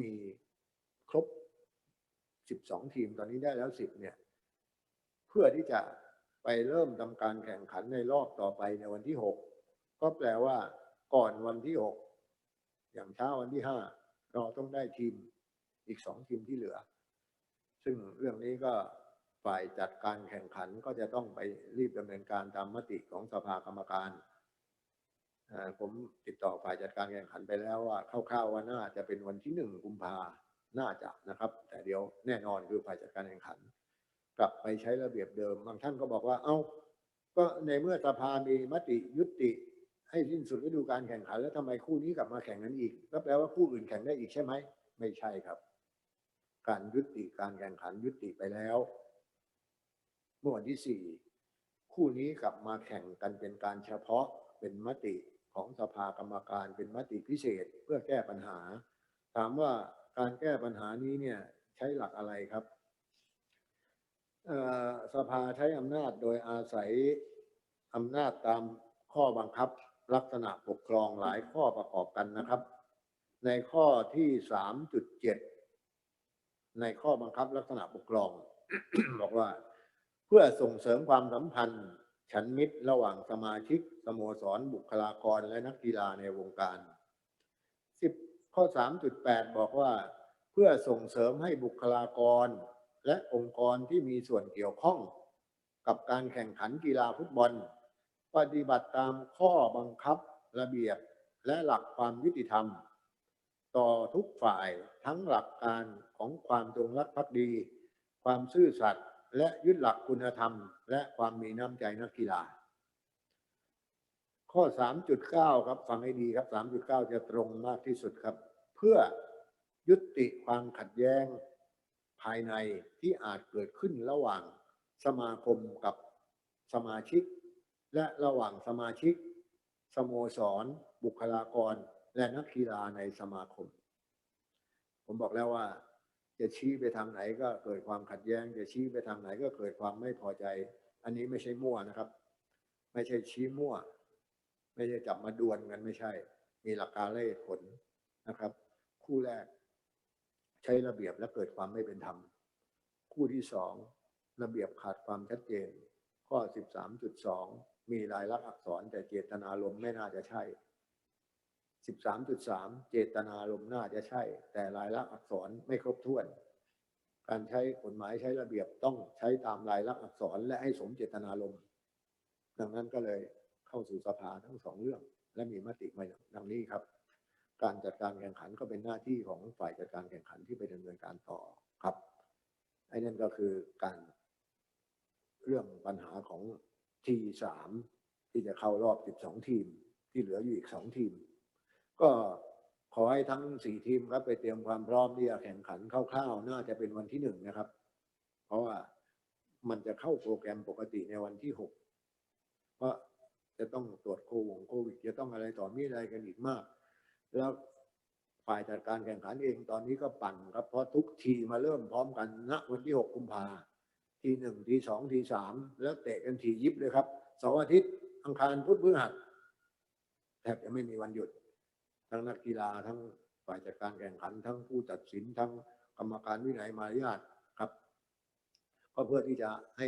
มีครบ 12 ทีมตอนนี้ได้แล้ว 10 เนี่ย เพื่อที่จะไปเริ่มทำการแข่งขันในรอบต่อไปในวันที่ 6 ก็แปลว่า ก่อนวันที่ 6 อย่างเช้าวันที่ 5 เราต้องได้ทีมอีก 2 ทีมที่เหลือ ซึ่งเรื่องนี้ก็ฝ่ายจัดการแข่งขันก็จะต้องไปรีบดำเนินการตามมติของสภากรรมการ ผมติดต่อฝ่ายจัดการแข่งขันไปแล้วว่าคร่าวๆว่าน่าจะเป็นวันที่หนึ่งกุมภาน่าจะนะครับ แต่เดี๋ยวแน่นอนคือฝ่ายจัดการแข่งขัน กลับไปใช้ระเบียบเดิม บางท่านก็บอกว่า เอ้า ก็ในเมื่อสภามีมติยุติให้สิ้นสุดฤดูการแข่งขัน แล้วทำไมคู่นี้กลับมาแข่งกันอีกก็แปลว่าคู่อื่นแข่งได้อีกใช่ไหมไม่ใช่ครับ การยุติการแข่งขันยุติไปแล้ว เมื่อวันที่สี่คู่นี้กลับมาแข่งกันเป็นการเฉพาะเป็นมติ ของสภากรรมการเป็นมติพิเศษเพื่อแก้ปัญหา ถามว่าการแก้ปัญหานี้เนี่ยใช้หลักอะไรครับสภาใช้อำนาจโดยอาศัยอำนาจตามข้อบังคับลักษณะปกครองหลายข้อประกอบกันนะครับ ในข้อที่สามจุดเจ็ดในข้อบังคับลักษณะปกครอง บอกว่า เพื่อส่งเสริมความสัมพันธ์ ฉันมิตรระหว่างสมาชิกสโมสรบุคลากรและนักกีฬาในวงการ 10 ข้อ 3.8 บอกว่า เพื่อส่งเสริมให้บุคลากร และองค์กรที่มีส่วนเกี่ยวข้อง กับการแข่งขันกีฬาฟุตบอล ปฏิบัติตามข้อบังคับ ระเบียบและหลักความยุติธรรม ต่อทุกฝ่ายทั้งหลักการของความจงรักภักดี ความซื่อสัตย์ และยึดหลักคุณธรรม และความมีน้ำใจนักกีฬา ข้อ 3.9 ครับฟังให้ดีครับ 3.9 จะตรงมากที่สุดครับ เพื่อยุติความขัดแย้งภายในที่อาจเกิดขึ้นระหว่างสมาคมกับสมาชิก และระหว่างสมาชิก สโมสร บุคลากร และนักกีฬาในสมาคม ผมบอกแล้วว่า จะชี้ไปทางไหนก็เกิดความขัดแย้ง จะชี้ไปทางไหนก็เกิดความไม่พอใจ อันนี้ไม่ใช่มั่วนะครับ ไม่ใช่ชี้มั่ว ไม่ใช่จับมาดวลกันไม่ใช่ มีหลักการและผลนะครับ คู่แรก ใช้ระเบียบและเกิดความไม่เป็นธรรม คู่ที่สองระเบียบขาดความชัดเจน ข้อ 13.2 มีลายลักษณ์อักษรแต่เจตนารมณ์ไม่น่าจะใช่ 13.3 เจตนารมณ์น่าจะใช่ แต่ลายลักษณ์อักษรไม่ครบถ้วน การใช้กฎหมายใช้ระเบียบต้องใช้ตามลายลักษณ์อักษรและให้สมเจตนารมณ์ดังนั้นก็เลยเข้าสู่สภาทั้งสองเรื่อง และมีมติมาดังนี้ครับ การจัดการแข่งขันก็เป็นหน้าที่ของฝ่ายจัดการแข่งขันที่ไปดำเนินการต่อครับไอ้นั่นก็คือการ เรื่องปัญหาของทีสามที่จะเข้ารอบ 12 ทีม ที่เหลืออยู่อีก 2 ทีม ก็ขอให้ทั้ง4ทีมครับไปเตรียมความพร้อมที่จะแข่งขันคร่าวๆน่าจะเป็นวันที่หนึ่งนะครับ เพราะว่ามันจะเข้าโปรแกรมปกติในวันที่6เพราะจะต้องตรวจโควงโควิด จะต้องอะไรต่อมีอะไรกันอีกมาก แล้วฝ่ายจัดการแข่งขันเองตอนนี้ก็ปั่นครับ เพราะทุกทีมาเริ่มพร้อมกันณวันที่6กุมภาทีหนึ่งทีสองทีสามแล้วเตะกันทียิบเลยครับเสาร์อาทิตย์อังคารพุธพฤหัสแทบจะไม่มีวันหยุด ทั้งนักกีฬาทั้งฝ่ายจัดการแข่งขัน ทั้งผู้ตัดสินทั้งกรรมการวินัยมารยาทครับก็เพื่อที่จะให้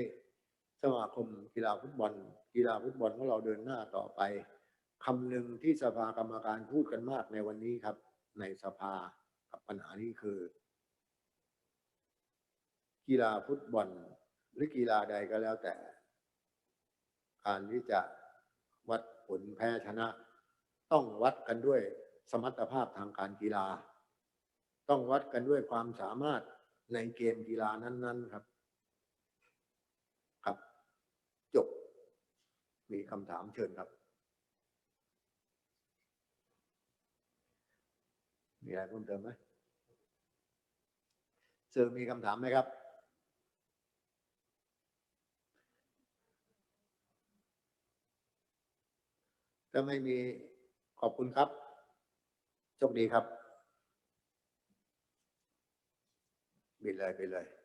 สมาคมกีฬาฟุตบอล กีฬาฟุตบอลของเราเดินหน้าต่อไปคำหนึ่งที่สภากรรมการพูดกันมากในวันนี้ครับ ในสภากับปัญหานี้คือ กีฬาฟุตบอล หรือกีฬาใดก็แล้วแต่ การที่จะวัดผลแพ้ชนะ ต้องวัดกันด้วย สมรรถภาพทางการกีฬา ต้องวัดกันด้วยความสามารถในเกมกีฬานั้น ๆ ครับ ครับ จบ มีคำถามเชิญครับ มีอะไรเพิ่มเติมไหมสื่อมีคำถามไหมครับ ถ้าไม่มีขอบคุณครับ โชคดีครับ บินเลยไปเลย